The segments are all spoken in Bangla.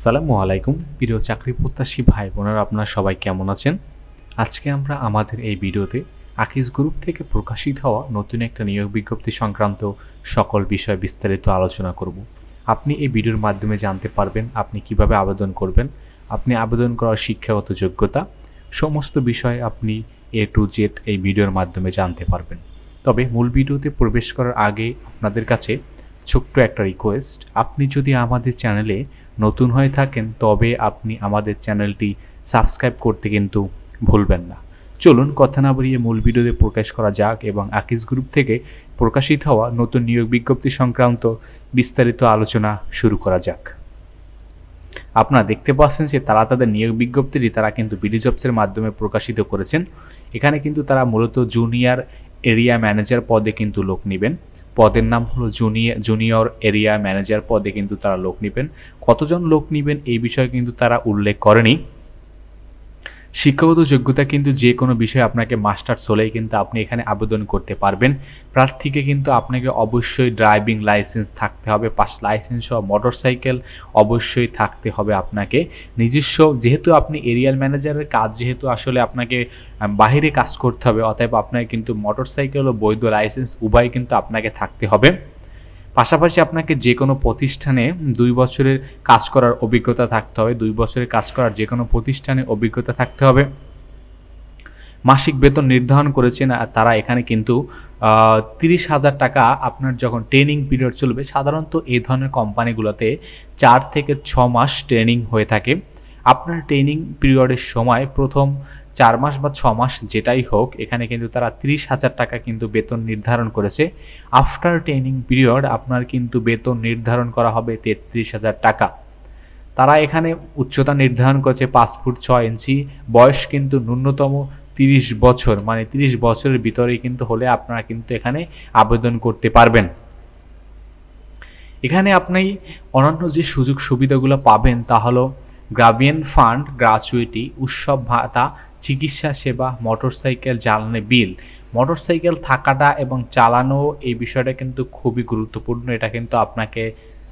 আসসালামু আলাইকুম, প্রিয় চাকরি প্রত্যাশী ভাই বোনেরা, আপনারা সবাই কেমন আছেন? আজকে আমরা আমাদের এই ভিডিওতে আকিস গ্রুপ থেকে প্রকাশিত হওয়া নতুন একটা নিয়োগ বিজ্ঞপ্তি সংক্রান্ত সকল বিষয় বিস্তারিত আলোচনা করব। আপনি এই ভিডিওর মাধ্যমে জানতে পারবেন আপনি কীভাবে আবেদন করবেন, আপনি আবেদন করার শিক্ষাগত যোগ্যতা, সমস্ত বিষয় আপনি এ টু জেড এই ভিডিওর মাধ্যমে জানতে পারবেন। তবে মূল ভিডিওতে প্রবেশ করার আগে আপনাদের কাছে ছোট্ট একটা রিকোয়েস্ট আপনি যদি আমাদের চ্যানেলে নতুন হয়ে থাকেন, তবে আপনি আমাদের চ্যানেলটি সাবস্ক্রাইব করতে কিন্তু ভুলবেন না। চলুন কথা না বাড়িয়ে মূল ভিডিওতে প্রকাশ করা যাক এবং আকিস গ্রুপ থেকে প্রকাশিত হওয়া নতুন নিয়োগ বিজ্ঞপ্তি সংক্রান্ত বিস্তারিত আলোচনা শুরু করা যাক। আপনারা দেখতে পাচ্ছেন যে তারা তাদের নিয়োগ বিজ্ঞপ্তিটি তারা কিন্তু বিডি জবসের মাধ্যমে প্রকাশিত করেছেন। এখানে কিন্তু তারা মূলত জুনিয়র এরিয়া ম্যানেজার পদে কিন্তু লোক নেবেন। পদের নাম হলো জুনিয়র জুনিয়র এরিয়া ম্যানেজার পদে কিন্তু তারা লোক নেবেন। কতজন লোক নেবেন এই বিষয়ে কিন্তু তারা উল্লেখ করেনি। শিক্ষাগত যোগ্যতা কিন্তু যে কোনো বিষয়ে আপনাকে মাস্টার্স হলেই কিন্তু আপনি এখানে আবেদন করতে পারবেন। প্রার্থীকে কিন্তু আপনাকে অবশ্যই ড্রাইভিং লাইসেন্স থাকতে হবে পাস লাইসেন্স সহ মোটর সাইকেল অবশ্যই থাকতে হবে আপনাকে। নিজস্ব, যেহেতু আপনি এরিয়াল ম্যানেজারের কাজ, যেহেতু আসলে আপনাকে বাহিরে কাজ করতে হবে, অতএব আপনাকে কিন্তু মোটর সাইকেল ও বৈধ লাইসেন্স উভয় কিন্তু আপনাকে থাকতে হবে। পাশাপাশি আপনাকে যে কোনো প্রতিষ্ঠানে দুই বছরের কাজ করার অভিজ্ঞতা থাকতে হবে, দুই বছরের কাজ করার যে কোনো প্রতিষ্ঠানে অভিজ্ঞতা থাকতে হবে। মাসিক বেতন নির্ধারণ করেছেন তারা এখানে কিন্তু তিরিশ হাজার টাকা আপনার যখন ট্রেনিং পিরিয়ড চলবে, সাধারণত এই ধরনের কোম্পানিগুলোতে চার থেকে ছ মাস ট্রেনিং হয়ে থাকে। আপনার ট্রেনিং পিরিয়ডের সময় প্রথম চার মাস বা ছ মাস যেটাই হোক, এখানে কিন্তু তারা তিরিশ হাজার টাকা কিন্তু বেতন নির্ধারণ করেছে। আফটার ট্রেনিং পিরিয়ড আপনার কিন্তু বেতন নির্ধারণ করা হবে তেত্রিশ হাজার টাকা। তারা এখানে উচ্চতা নির্ধারণ করেছে পাঁচ ফুট ছয় ইঞ্চি, বয়স কিন্তু ন্যূনতম তিরিশ বছর মানে তিরিশ বছরের ভিতরে কিন্তু হলে আপনারা কিন্তু এখানে আবেদন করতে পারবেন। এখানে আপনি অন্যান্য যে সুযোগ সুবিধাগুলো পাবেন তা হলো গ্রাভিয়ান ফান্ড গ্রাচুইটি উৎসব ভাতা চিকিৎসা সেবা, মোটরসাইকেল, জ্বালানি বিল। মোটরসাইকেল থাকাটা এবং চালানো এই বিষয়টা কিন্তু খুবই গুরুত্বপূর্ণ। এটা কিন্তু আপনাকে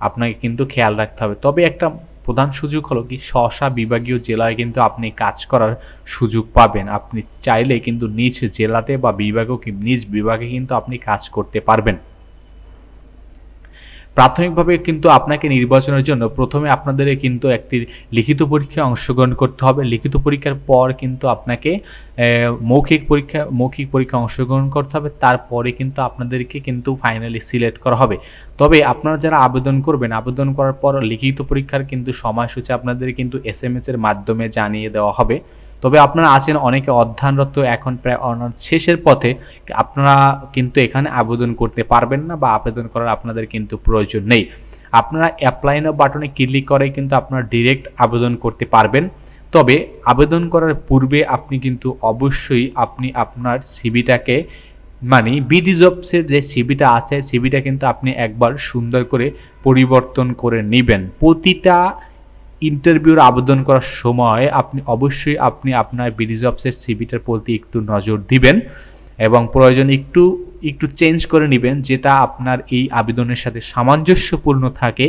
আপনাকে কিন্তু খেয়াল রাখতে হবে। তবে একটা প্রধান সুযোগ হলো কি স্বশা বিভাগীয় জেলায় কিন্তু আপনি কাজ করার সুযোগ পাবেন। আপনি চাইলে কিন্তু নিজ জেলাতে বা বিভাগও নিজ বিভাগে কিন্তু আপনি কাজ করতে পারবেন। প্রাথমিকভাবে কিন্তু আপনাকে নির্বাচনের জন্য প্রথমে আপনাদের কিন্তু একটি লিখিত পরীক্ষায় অংশগ্রহণ করতে হবে। লিখিত পরীক্ষার পর কিন্তু আপনাকে মৌখিক পরীক্ষা মৌখিক পরীক্ষা অংশগ্রহণ করতে হবে। তারপরে কিন্তু আপনাদেরকে কিন্তু ফাইনালি সিলেক্ট করা হবে। তবে আপনারা যারা আবেদন করবেন, আবেদন করার পর লিখিত পরীক্ষার কিন্তু সময়সূচি আপনাদের কিন্তু এস এম এর মাধ্যমে জানিয়ে দেওয়া হবে। তবে আপনারা আছেন অনেকে অধ্যয়নরত এখন প্রায় অনার্স শেষের পথে। আপনারা কিন্তু এখানে আবেদন করতে পারবেন না বা আবেদন করার আপনাদের কিন্তু প্রয়োজন নেই। আপনারা অ্যাপ্লাই না বাটনে ক্লিক করে কিন্তু আপনারা ডিরেক্ট আবেদন করতে পারবেন। তবে আবেদন করার পূর্বে আপনি কিন্তু অবশ্যই আপনি আপনার সিবিটাকে মানে বিডি জবসের যে সিবিটা আছে সিবিটা কিন্তু আপনি একবার সুন্দর করে পরিবর্তন করে নেবেন। প্রতিটা ইন্টারভিউর আবেদন করার সময় আপনি অবশ্যই আপনি আপনার বিডি জবসের সিবিটার প্রতি একটু নজর দিবেন এবং প্রয়োজন একটু একটু চেঞ্জ করে নেবেন যেটা আপনার এই আবেদনের সাথে সামঞ্জস্যপূর্ণ থাকে।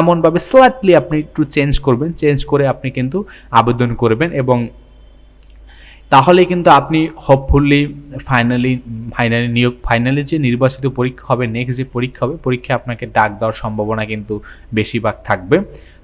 এমনভাবে স্লাইটলি আপনি একটু চেঞ্জ করবেন চেঞ্জ করে আপনি কিন্তু আবেদন করবেন এবং তাহলে কিন্তু আপনি হোপফুলি ফাইনালি ফাইনালি নিয়োগ ফাইনালি যে নির্বাচিত পরীক্ষা হবে নেক্সট যে পরীক্ষা হবে পরীক্ষা আপনাকে ডাক দেওয়ার সম্ভাবনা কিন্তু বেশিরভাগ থাকবে।